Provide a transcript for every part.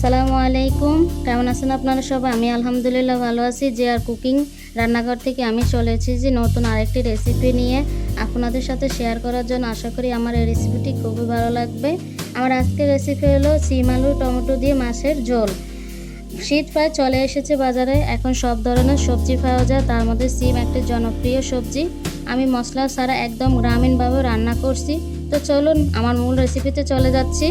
আসসালামু আলাইকুম। কেমন আছেন আপনারা সবাই? আমি আলহামদুলিল্লাহ ভালো আছি। যে আর কুকিং রান্নাঘর থেকে আমি চলে এসেছি নতুন আরেকটি রেসিপি নিয়ে আপনাদের সাথে শেয়ার করার জন্য। আশা করি আমার এই রেসিপিটি খুবই ভালো লাগবে। আমার আজকের রেসিপি হলো সিম আলু টমেটো দিয়ে মাছের ঝোল। শীত প্রায় চলে এসেছে বাজারে। এখন সব ধরনের সবজি পাওয়া যায়। তার মধ্যে সিম একটি জনপ্রিয় সবজি। আমি মশলা ছাড়া একদম গ্রামীণভাবে রান্না করছি। তো চলুন, আমার মূল রেসিপিতে চলে যাচ্ছি।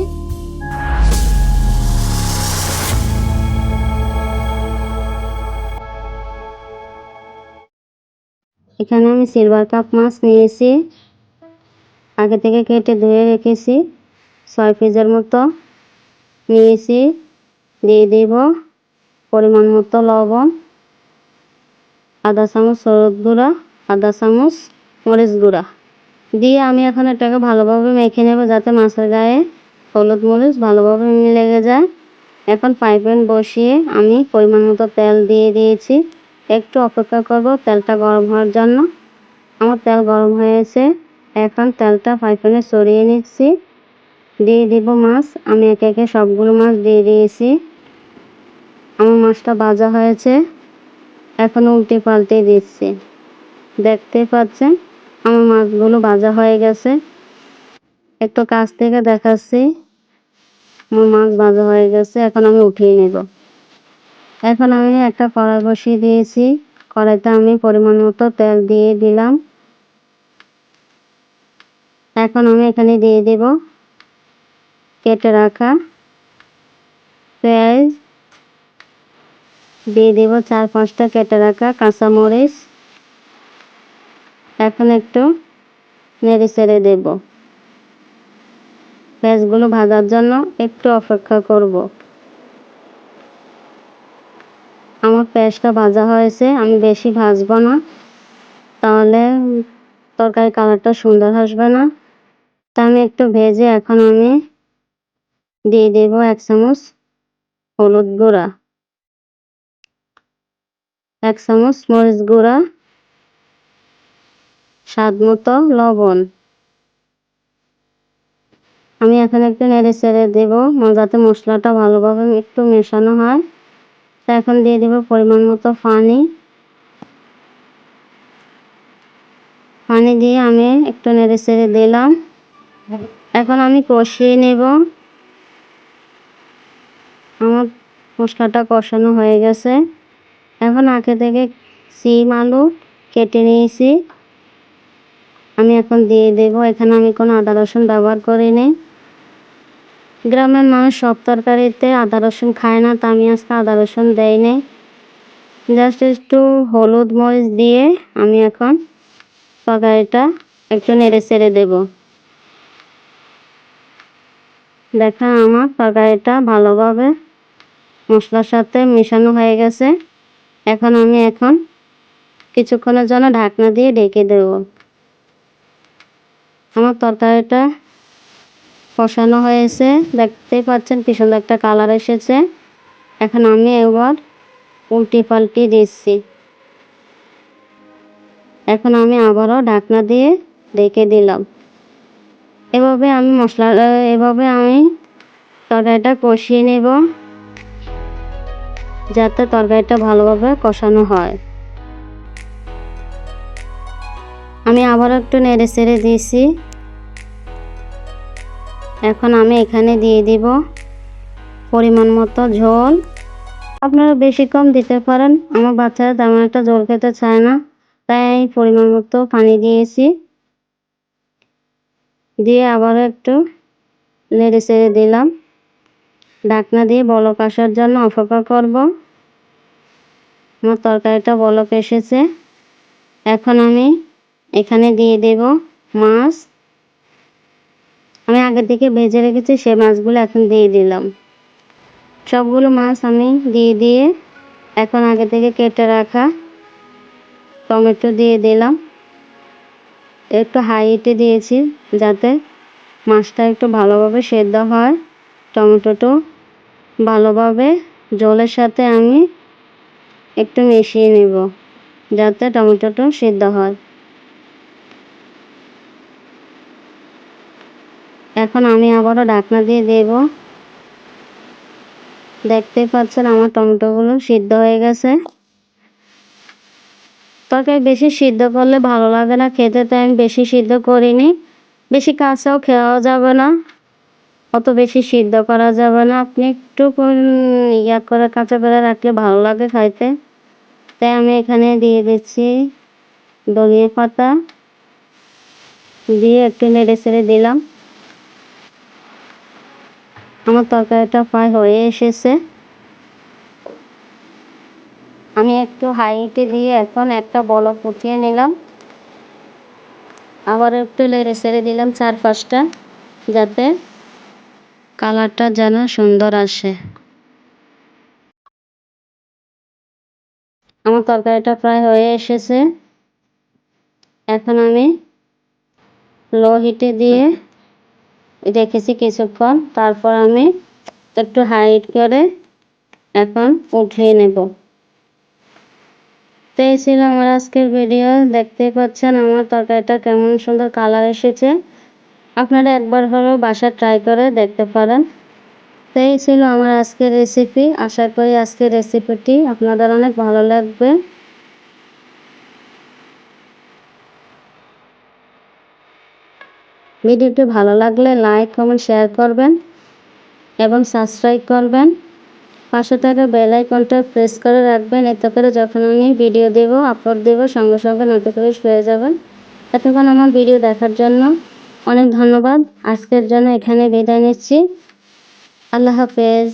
এখানে আমি সিলভার কাপ মাছ নিয়েছি। আগে থেকে কেটে ধুয়ে রেখেছি। ছয় পিসের মতো নিয়েছি। দিয়ে দেব পরিমাণ মতো লবণ। আধা চামচ হলুদ গুঁড়া আধা চামচ মরিচ গুঁড়া। দিয়ে আমি এখন এটাকে ভালোভাবে মেখে নেব যাতে মাছের গায়ে হলুদ মরিচ ভালোভাবে লেগে যায়। এখন ফ্রাই প্যান বসিয়ে আমি পরিমাণ মতো তেল দিয়ে দিয়েছি। একটু অপেক্ষা করব তেলটা গরম হওয়ার জন্য। আমার তেল গরম হয়েছে এখন তেলটা ফ্রাই প্যানে সরিয়ে নিচ্ছি। দিয়ে দিব মাছ। আমি একে একে সবগুলো মাছ দিয়ে দিয়েছি। আমার মাছটা ভাজা হয়েছে। এখন উল্টে পাল্টে দিচ্ছি। দেখতে পাচ্ছেন? আমার মাছগুলো ভাজা হয়ে গেছে। একটু কাছ থেকে দেখাচ্ছি। আমার মাছ ভাজা হয়ে গেছে। এখন আমি উঠিয়ে নেব। এখন আমি একটা কড়াই বসিয়ে দিয়েছি। কড়াইতে আমি পরিমাণ মতো তেল দিয়ে দিলাম। এখন আমি এখানে দিয়ে দেব কেটে রাখা পেঁয়াজ। দিয়ে দেব চার পাঁচটা কেটে রাখা কাঁচামরিচ। এখন একটু নেড়ে চেড়ে দেব। পেঁয়াজগুলো ভাজার জন্য একটু অপেক্ষা করব। আমার পেঁয়াজটা ভাজা হয়েছে, আমি বেশি ভাজবো না। তাহলে তরকারি কালারটা সুন্দর আসবে না। তা আমি একটু ভেজে এখন আমি দিয়ে দেব এক চামচ হলুদ গুঁড়া। এক চামচ মরিচ গুঁড়া। স্বাদ মতো লবণ। আমি এখন একটু নেড়ে চেড়ে দেবো, যাতে মশলাটা ভালোভাবে একটু মেশানো হয়। এখন দিয়ে দেবো পরিমাণ মতো পানি। পানি দিয়ে আমি একটু নেড়ে চেড়ে দিলাম। এখন আমি কষিয়ে নেব। আমার মশলাটা কষানো হয়ে গেছে। এখন আগে থেকে সিম আলু কেটে নিয়েছি। আমি এখন দিয়ে দেব। এখানে আমি কোনো আদা রসুন ব্যবহার করিনি। গ্রামের মানুষ সব তরকারিতে আদা রসুন খায় না, তা আমি আজকে আদা রসুন দেয়নি জাস্ট একটু হলুদ মরিচ দিয়ে আমি এখন তরকারিটা একটু নেড়ে চেড়ে দেব। দেখেন আমার তরকারিটা ভালোভাবে মশলার সাথে মেশানো হয়ে গেছে। এখন আমি এখন কিছুক্ষণের জন্য ঢাকনা দিয়ে ঢেকে দেব। আমার তরকারিটা কষানো হয়েছে। দেখতেই পাচ্ছেন কি সুন্দর একটা কালার এসেছে। এখন আমি এবার উল্টি পাল্টি দিচ্ছি। এখন আমি আবারও ঢাকনা দিয়ে রেখে দিলাম। এভাবে আমি মশলা, এভাবে আমি তরকারিটা কষিয়ে নেব, যাতে তরকারিটা ভালোভাবে কষানো হয়। আমি আবারও একটু নেড়ে চেড়ে দিয়েছি। এখন আমি এখানে দিয়ে দিব পরিমাণ মতো ঝোল। আপনারা বেশি কম দিতে পারেন। আমার বাচ্চারা তেমন একটা জল খেতে চায় না, তাই পরিমাণ মতো পানি দিয়েছি। দিয়ে আবার একটু নেড়ে চেড়ে দিলাম। ডাকনা দিয়ে বলক আসার জন্য অপেক্ষা করব। আমার তরকারিটা বলক এসেছে। এখন আমি এখানে দিয়ে দেব মাছ। আমি আগে থেকে ভেজে রেখেছি, সে মাছগুলো এখন দিয়ে দিলাম। সবগুলো মাছ আমি দিয়ে দিয়ে এখন আগে থেকে কেটে রাখা টমেটো দিয়ে দিলাম। একটু হাইটে দিয়েছি যাতে মাছটা একটু ভালোভাবে সেদ্ধ হয়। টমেটোটো ভালোভাবে জলের সাথে আমি একটু মিশিয়ে নেব যাতে টমেটোটা সেদ্ধ হয়। এখন আমি আবারও ঢাকনা দিয়ে দেব। দেখতে পাচ্ছেন আমার টমেটোগুলো সিদ্ধ হয়ে গেছে। তরকারি বেশি সিদ্ধ করলে ভালো লাগে না, খেতে তাই আমি বেশি সিদ্ধ করিনি। বেশি কাঁচাও খাওয়া যাবে না, অত বেশি সিদ্ধ করা যাবে না। আপনি একটু ইয়া করে কাঁচা করে রাখলে ভালো লাগে খাইতে। তাই আমি এখানে দিয়ে দিচ্ছি ধনিয়া পাতা। দিয়ে একটু নেড়ে ছেড়ে দিলাম। আমার তরকারিটা প্রায় হয়ে এসেছে। আমি একটু হাইটে দিয়ে এখন একটা বলক উঠিয়ে নিলাম। আবার একটু লেড়ে ছেড়ে দিলাম চার পাঁচটা যাতে কালারটা যেন সুন্দর আসে। আমার তরকারিটা প্রায় হয়ে এসেছে। এখন আমি লো হিটে দিয়ে রেখেছি কিছুক্ষণ। তারপর আমি একটু হাইট করে এখন উঠিয়ে নেব। তো এই ছিল আমার আজকের ভিডিও। দেখতেই পাচ্ছেন আমার তরকারিটা কেমন সুন্দর কালার এসেছে। আপনারা একবার হলেও বাসা ট্রাই করে দেখতে পারেন। তো এই ছিল আমার আজকের রেসিপি আশা করি আজকের রেসিপিটি আপনাদের অনেক ভালো লাগবে। ভিডিওটি ভালো লাগলে লাইক, কমেন্ট, শেয়ার করবেন এবং সাবস্ক্রাইব করবেন। পাশে থাকা বেল আইকনটা প্রেস করে রাখবেন, এতে করে যখন আমি ভিডিও দেব, আপলোড দেব, সঙ্গে সঙ্গে নোটিফিকেশন পেয়ে যাবেন। এতক্ষণ আমার ভিডিও দেখার জন্য অনেক ধন্যবাদ। আজকের জন্য এখানে বিদায় নিচ্ছি। আল্লাহ হাফেজ।